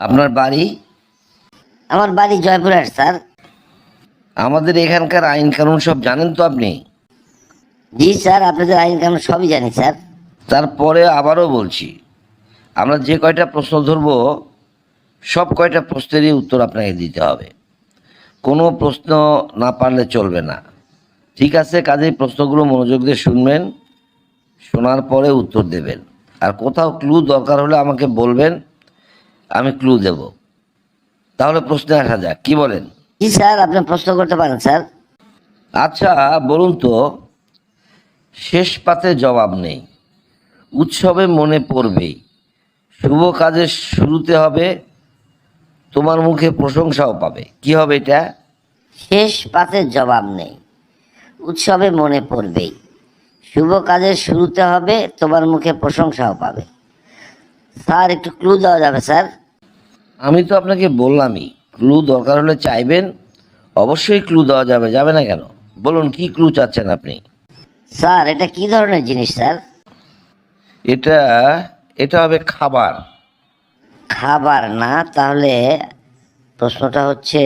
আপনার বাড়ি? আমার বাড়ি জয়পুরহাট স্যার। আমাদের এখানকার আইন কানুন সব জানেন তো আপনি? জি স্যার আপনাদের আইন কানুন সবই জানি স্যার। তারপরে আবারও বলছি আমরা যে কয়টা প্রশ্ন ধরবো সব কয়টা প্রশ্নেরই উত্তর আপনাকে দিতে হবে। কোনো প্রশ্ন না পারলে চলবে না। ঠিক আছে কাজেই প্রশ্নগুলো মনোযোগ দিয়ে শুনবেন শোনার পরে উত্তর দেবেন। আর কোথাও ক্লু দরকার হলে আমাকে বলবেন আমি ক্লু দেব। তাহলে প্রশ্নে আসা যাক কি বলেন? জি স্যার আপনি প্রশ্ন করতে পারেন স্যার। আচ্ছা বলুন তো শেষ পাতে জবাব নেই। উৎসবে মনে পড়বেই। শুভ কাজের শুরুতে হবে তোমার মুখে প্রশংসাও পাবে। কি হবে এটা? শেষ পাতের জবাব নেই। উৎসবে মনে পড়বেই। শুভ কাজের শুরুতে হবে তোমার মুখে প্রশংসাও পাবে। স্যার একটু ক্লু দেওয়া যাবে স্যার? আমি তো আপনাকে বললামই ক্লু দরকার হলে চাইবেন অবশ্যই ক্লু দেওয়া যাবে যাবে না কেন? বলুন কি ক্লু চাচ্ছেন আপনি? স্যার এটা কি ধরনের জিনিস স্যার? এটা এটা হবে খাবার। খাবার না তাহলে প্রশ্নটা হচ্ছে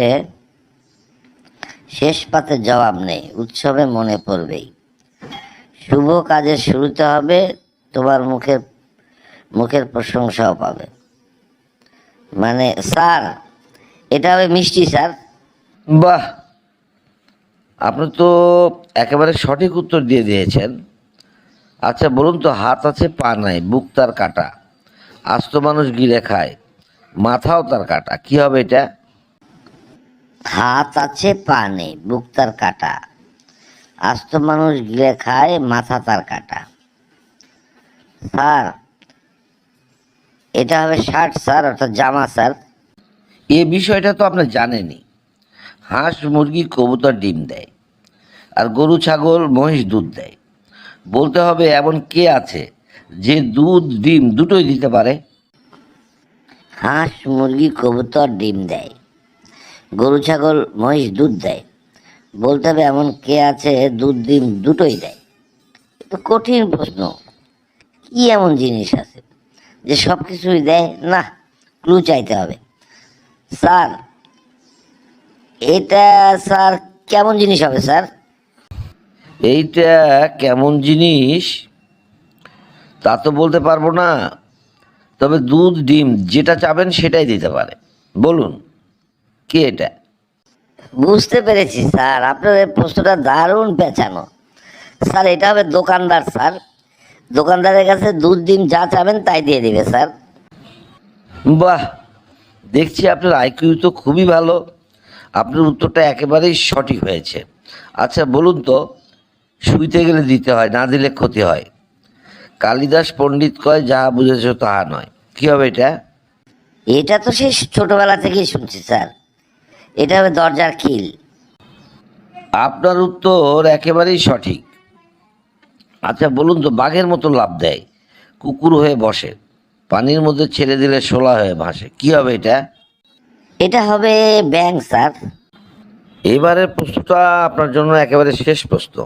শেষ পাতের জবাব নেই উৎসবে মনে পড়বেই। শুভ কাজের শুরুতে হবে তোমার মুখের মুখের প্রশংসাও পাবে। মানে স্যার এটা হবে মিষ্টি স্যার। বাহ! আপনি তো একেবারে সঠিক উত্তর দিয়ে দিয়েছেন। আচ্ছা বলুন তো হাত আছে পা নাই বুক তার কাটা। আস্ত মানুষ গিলে খায় মাথাও তার কাটা। কি হবে এটা? হাত আছে পা নেই বুক তার কাটা। আস্ত মানুষ গিলে খায় মাথা তার কাটা। স্যার এটা হবে শার্ট স্যার অর্থাৎ জামা স্যার। এ বিষয়টা তো আপনি জানেনই। হাঁস মুরগি কবুতর ডিম দেয়। আর গরু ছাগল মহিষ দুধ দেয়। বলতে হবে এমন কে আছে যে দুধ ডিম দুটোই দিতে পারে? হাঁস মুরগি কবুতর ডিম দেয়। গরু ছাগল মহিষ দুধ দেয়। বলতে হবে এমন কে আছে দুধ ডিম দুটোই দেয়। তো কঠিন প্রশ্ন। কি এমন জিনিস আছে? যে সব কিছুই দেয় না ক্লু চাইতে হবে। স্যার এটা স্যার কেমন জিনিস হবে স্যার? এইটা কেমন জিনিস? তা তো বলতে পারব না। তবে দুধ ডিম যেটা চাবেন সেটাই দিতে পারে। বলুন কি এটা? বুঝতে পেরেছি স্যার। আপনার এই প্রশ্নটা দারুণ পেঁচানো স্যার এটা হবে দোকানদার স্যার। দোকানদারের কাছে দুধ ডিম যা চাবেন তাই দিয়ে দিবে স্যার। বাহ দেখছি আপনার আইকিউ তো খুবই ভালো। আপনার উত্তরটা একেবারেই সঠিক হয়েছে। আচ্ছা বলুন তো শুইতে গেলে দিতে হয় না দিলে ক্ষতি হয়? কালিদাস পণ্ডিত কয় যা বুঝেছ তাহা নয়। কী হবে এটা? এটা তো সেই ছোটবেলা থেকেই শুনছি স্যার। এটা হবে দরজার খিল। আপনার উত্তর একেবারেই সঠিক। আচ্ছা বলুন তো বাঘের মতো লাভ দেয় কুকুর হয়ে বসে পানির মধ্যে ছেড়ে দিলে শোলা হয়ে ভাসে কি হবে এটা? এটা হবে ব্যাংক স্যার। এবারের প্রশ্নটা আপনার জন্য একেবারে শেষ প্রশ্ন।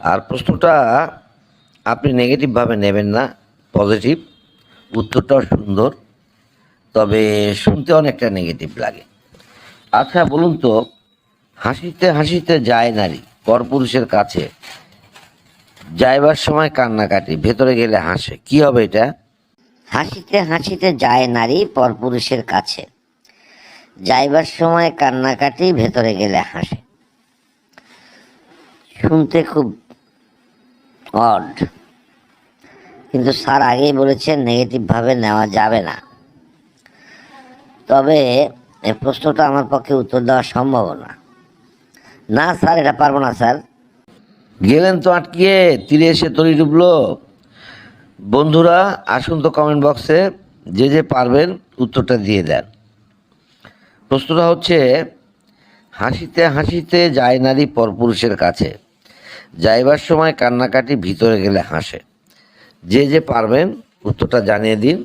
আর প্রশ্নটা আপনি নেগেটিভভাবে নেবেন না পজিটিভ উত্তরটাও সুন্দর তবে শুনতে অনেকটা নেগেটিভ লাগে। আচ্ছা বলুন তো হাসিতে হাসিতে যায় নারী পরপুরুষের কাছে যাইবার সময় কান্নাকাটি, ভেতরে গেলে হাসে। কি হবে এটা? হাসিতে হাসিতে যায় নারী পরপুরুষের কাছে। যাইবার সময় কান্নাকাটি, ভেতরে গেলে হাসে। শুনতে খুব অড কিন্তু স্যার আগেই বলেছেন নেগেটিভভাবে নেওয়া যাবে না। তবে এই প্রশ্নটা আমার পক্ষে উত্তর দেওয়া সম্ভব না। না, স্যার, এটা পারব না, স্যার। গেলেন তো আটকিয়ে, তীরে এসে তরি ডুবলো। বন্ধুরা, আসুন তো কমেন্ট বক্সে যে যে পারবেন উত্তরটা দিয়ে দেন। প্রশ্নটা হচ্ছে, হাসিতে হাসিতে যায় নারী পরপুরুষের কাছে। যাইবার সময় কান্নাকাটি ভিতরে গেলে হাসে। যে যে পারবেন উত্তরটা জানিয়ে দিন।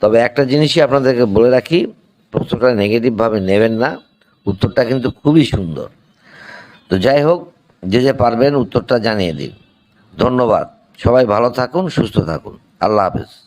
তবে একটা জিনিসই আপনাদেরকে বলে রাখি, প্রশ্নটা নেগেটিভভাবে নেবেন না। উত্তরটা কিন্তু খুবই সুন্দর। তো যাই হোক যে যে পারবেন উত্তরটা জানিয়ে দিন। ধন্যবাদ। সবাই ভালো থাকুন সুস্থ থাকুন। আল্লাহ হাফেজ।